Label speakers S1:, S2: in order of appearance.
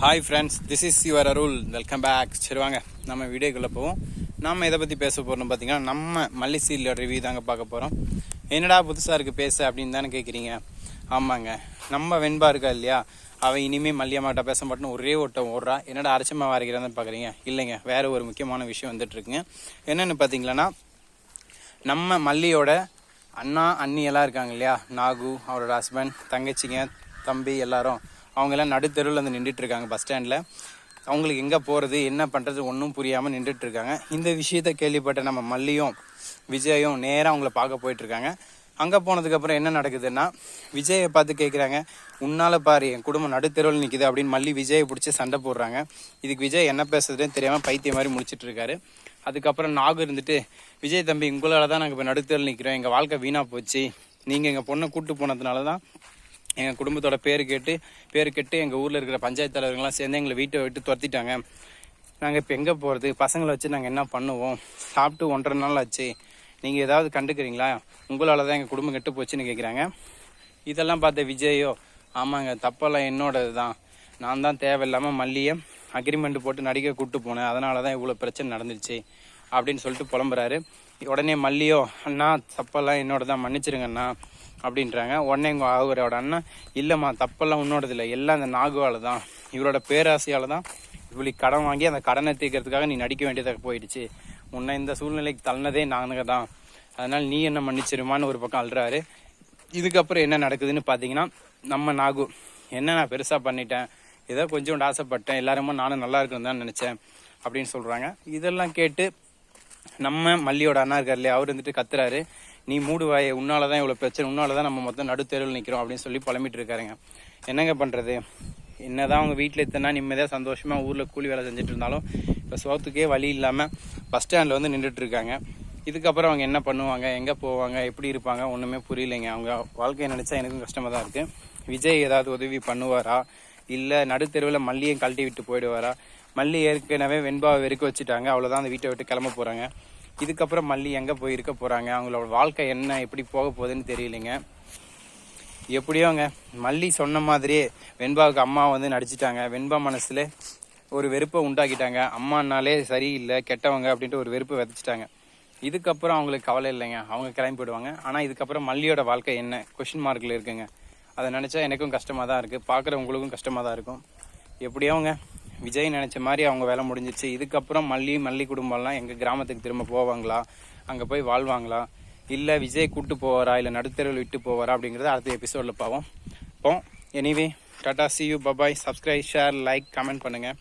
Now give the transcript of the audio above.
S1: Hi friends this is your Arul welcome back சரி வாங்க. நம்ம வீடியோக்குள்ளே போவோம். நம்ம எதை பற்றி பேச போகிறோம் பார்த்தீங்கன்னா நம்ம மல்லி சீலோட ரிவ்யூ தாங்க பார்க்க போகிறோம் என்னடா புதுசாக இருக்குது பேச அப்படின்னு தானே கேட்குறீங்க ஆமாங்க. நம்ம வெண்பா இருக்கா இல்லையா? அவன் இனிமேல் மல்லியம்மாட்ட பேச மாட்டேன்னு ஒரே ஓட்டம். ஓடுறா. என்னடா அரைச்சமாக வரைக்கிறான்னு பார்க்குறீங்க இல்லைங்க. வேறு ஒரு முக்கியமான விஷயம் வந்துட்டுருக்குங்க. என்னென்னு பார்த்தீங்களன்னா நம்ம மல்லியோட அண்ணா அண்ணி எல்லாம் இருக்காங்க இல்லையா? நாகு அவரோட ஹஸ்பண்ட் தங்கச்சிங்க தம்பி எல்லாரும். அவங்க எல்லாம் நடுத்தெருவில் வந்து நின்றுட்டு இருக்காங்க பஸ் ஸ்டாண்டில் அவங்களுக்கு எங்கே போகிறது என்ன பண்ணுறது ஒன்றும் புரியாமல் நின்றுட்டு இருக்காங்க இந்த விஷயத்த கேள்விப்பட்ட நம்ம மல்லியும் விஜயும் நேராக அவங்கள பார்க்க போயிட்டுருக்காங்க. அங்கே போனதுக்கப்புறம் என்ன நடக்குதுன்னா விஜயை பார்த்து கேட்குறாங்க உன்னால் பாரு என் குடும்பம் நடுத்தெருவில் நிற்குது அப்படின்னு மல்லி விஜயை பிடிச்சி சண்டை போடுறாங்க. இதுக்கு விஜய் என்ன பேசுறதுன்னு தெரியாமல் பைத்தியம் மாதிரி முடிச்சிட்டு இருக்காரு அதுக்கப்புறம் நாகு இருந்துட்டு விஜய் தம்பி உங்களால் தான் நாங்கள் இப்போ நடுத்தெருவில் நிற்கிறோம் எங்கள் வாழ்க்கை வீணாக போச்சு. நீங்கள் எங்கள் பொண்ணை கூப்பிட்டு போனதுனால தான் எங்கள் குடும்பத்தோட பேர் கேட்டு பேர் கெட்டு எங்கள் ஊரில் இருக்கிற பஞ்சாயத்து தலைவர்கள்லாம் சேர்ந்து எங்களை வீட்டை விட்டு துரத்திட்டாங்க. நாங்கள் இப்போ எங்கே போகிறது பசங்களை வச்சு நாங்கள் என்ன பண்ணுவோம்? சாப்பிட்டு ஒன்றரை நாள் ஆச்சு. நீங்கள் ஏதாவது கண்டுக்கிறீங்களா? உங்களால் தான் எங்கள் குடும்பம் கெட்டு போச்சுன்னு கேட்குறாங்க இதெல்லாம் பார்த்த விஜயோ ஆமாங்க தப்பெல்லாம் என்னோடது தான் நான் தான் தேவையில்லாமல் மல்லியை அக்ரிமெண்ட் போட்டு நடிக்க கூப்பிட்டு போனேன். அதனால தான் இவ்வளோ பிரச்சனை நடந்துச்சு அப்படின்னு சொல்லிட்டு புலம்புறாரு. உடனே மல்லியோ அண்ணா தப்பெல்லாம் என்னோட தான் மன்னிச்சிருங்கண்ணா அப்படின்றாங்க. உடனே எங்கள் அவரோட அண்ணன் இல்லைம்மா தப்பெல்லாம் உன்னோடது இல்லை எல்லாம் அந்த நாகுவால் தான். இவரோட பேராசையால் தான் இவ்வளோ கடன் வாங்கி அந்த கடனை தீர்க்கறதுக்காக நீ நடிக்க வேண்டியதாக போயிடுச்சு. உன்னை இந்த சூழ்நிலைக்கு தள்ளினதே நாங்கள் தான். அதனால் நீ என்ன மன்னிச்சிருமான்னு ஒரு பக்கம் அழுறாரு. இதுக்கப்புறம் என்ன நடக்குதுன்னு பார்த்தீங்கன்னா நம்ம நாகு என்ன நான் பெருசாக பண்ணிட்டேன்? ஏதோ கொஞ்சோண்டு ஆசைப்பட்டேன். எல்லாருமே நானும் நல்லா இருக்கணும் தான் நினச்சேன். அப்படின்னு சொல்கிறாங்க இதெல்லாம் கேட்டு நம்ம மல்லியோட அண்ணா இருக்கார் இல்லையா அவர் வந்துட்டு கத்துறாரு. நீ மூடுவாய் உன்னால தான் இவ்வளோ பிரச்சனை உன்னால தான் நம்ம மொத்தம் நடுத்தெருவில் நிற்கிறோம் அப்படின்னு சொல்லி புலம்பிட்டு இருக்காருங்க. என்னங்க பண்ணுறது என்னதான் அவங்க வீட்டில் இத்தனை நிம்மதியாக சந்தோஷமாக ஊரில் கூலி வேலை செஞ்சுட்டு இருந்தாலும் இப்போ சோத்துக்கே வழி இல்லாமல் பஸ் ஸ்டாண்டில் வந்து நின்றுட்டு இருக்காங்க. இதுக்கப்புறம் அவங்க என்ன பண்ணுவாங்க எங்கே போவாங்க எப்படி இருப்பாங்க ஒன்றுமே புரியலைங்க. அவங்க வாழ்க்கையை நினச்சா எனக்கும் கஷ்டமாக தான் இருக்குது விஜய் ஏதாவது உதவி பண்ணுவாரா? இல்லை நடுத்தெருவில் மல்லியும் கழட்டி விட்டு போயிடுவாரா? மல்லி ஏற்கனவே வெண்பாவை வெறுக்க வச்சுட்டாங்க. அவ்வளோதான் அந்த வீட்டை விட்டு கிளம்ப போகிறாங்க இதுக்கப்புறம் மல்லி எங்கே போய் இருக்க போகிறாங்க அவங்களோட வாழ்க்கை என்ன? எப்படி போக போகுதுன்னு தெரியலைங்க. எப்படியோங்க மல்லி சொன்ன மாதிரியே வெண்பாவுக்கு அம்மா வந்து நடிச்சிட்டாங்க. வெண்பா மனசில் ஒரு வெறுப்பை உண்டாக்கிட்டாங்க. அம்மானாலே சரியில்லை கெட்டவங்க அப்படின்ட்டு ஒரு வெறுப்பை விதைச்சிட்டாங்க. இதுக்கப்புறம் அவங்களுக்கு கவலை இல்லைங்க. அவங்க கிளம்பி போயிடுவாங்க. ஆனால் இதுக்கப்புறம் மல்லியோட வாழ்க்கை என்ன? கொஷின் மார்க்கில் இருக்குங்க. அதை நினச்சா எனக்கும் கஷ்டமாக தான் இருக்குது பார்க்குறவங்களுக்கும் கஷ்டமாக தான் இருக்கும் எப்படியோங்க விஜய் நினச்ச மாதிரி அவங்க வேலை முடிஞ்சிச்சு இதுக்கப்புறம் மல்லி மல்லி குடும்பம்லாம் எங்கள் கிராமத்துக்கு திரும்ப போவாங்களா? அங்கே போய் வாழ்வாங்களா? இல்லை விஜய் கூட்டு போவாரா? இல்லை நடுத்தருவில் விட்டு போவாரா? அப்படிங்கிறத அடுத்த எபிசோடில் பார்ப்போம். இப்போ anyway tata see you bye bye subscribe share like comment பண்ணுங்கள்